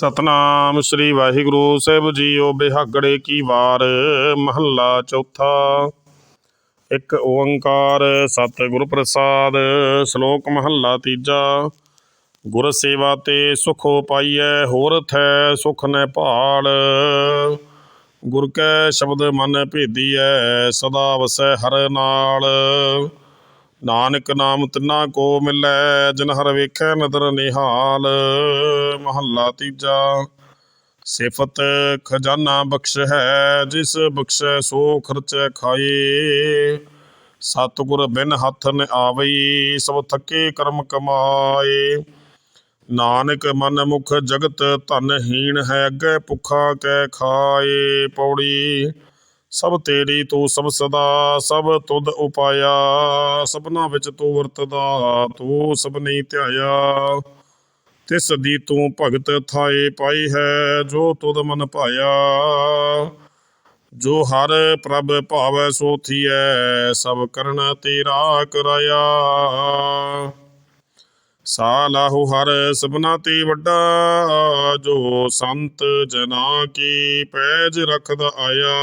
ਸਤਨਾਮ ਸ੍ਰੀ ਵਾਹਿਗੁਰੂ, ਸਾਹਿਬ ਜੀਓ ਬਿਹਾਗੜੇ ਕੀ ਵਾਰ, ਮਹੱਲਾ ਚੌਥਾ। ਇੱਕ ਓੰਕਾਰ ਸਤਿਗੁਰ ਪ੍ਰਸਾਦ ਸ਼ਲੋਕ ਮਹੱਲਾ ਤੀਜਾ। ਗੁਰ ਸੇਵਾ ਤੇ ਸੁਖੋ ਪਾਈਐ ਹੋਰ ਥੈ ਸੁਖ ਨੈ ਭਾਲ। ਗੁਰ ਕੈ ਸ਼ਬਦ ਮਨ ਭੇਦੀਐ, ਸਦਾ ਵਸੈ ਹਰ ਨਾਲ। ਨਾਨਕ ਨਾਮ ਤਿੰਨਾ ਕੋ ਮਿਲੈ, ਜਿਨ ਹਰ ਵੇਖੈ ਨਦਰ ਨਿਹਾਲ। ਮਹੱਲਾ ਤੀਜਾ, ਸਿਫਤ ਖਜ਼ਾਨਾ ਬਖਸ਼ ਹੈ ਜਿਸ ਬਖਸ਼ੈ ਸੋ ਖਰਚੈ ਖਾਏ। ਸਤਿਗੁਰ ਬਿਨ ਹੱਥ ਨ ਆਵਈ, ਸਭ ਥੱਕੇ ਕਰਮ ਕਮਾਏ। ਨਾਨਕ ਮਨ ਮੁਖ ਜਗਤ ਧਨ ਹੀਣ ਹੈ, ਅੱਗੇ ਭੁੱਖਾ ਕੈ ਖਾਏ। ਪੌੜੀ ਸਭ ਤੇਰੀ ਤੂੰ ਸਭ ਸਦਾ, ਸਭ ਤੁਧ ਉਪਾਇਆ, ਸਭਨਾ ਵਿੱਚ ਤੂੰ ਵਰਤਦਾ, ਤੂੰ ਸਭਨੀ ਧਿਆਇਆ। ਤਿਸ ਦੀ ਤੂੰ ਭਗਤ ਥਾਏ ਪਾਈ ਹੈ, ਜੋ ਤੁਧ ਮਨ ਭਾਇਆ। ਜੋ ਹਰ ਪ੍ਰਭ ਭਾਵੈ ਸੋ ਥੀਐ, ਸਭ ਕਰਨ ਤੇਰਾ ਕਰਾਇਆ। ਸਾਲਾਹੂ ਹਰ ਸਭਨਾ ਤੇ ਵੱਡਾ ਜੋ ਸੰਤ ਜਨਾ ਕੀ ਪੈਜ ਰਖਦਾ ਆਇਆ।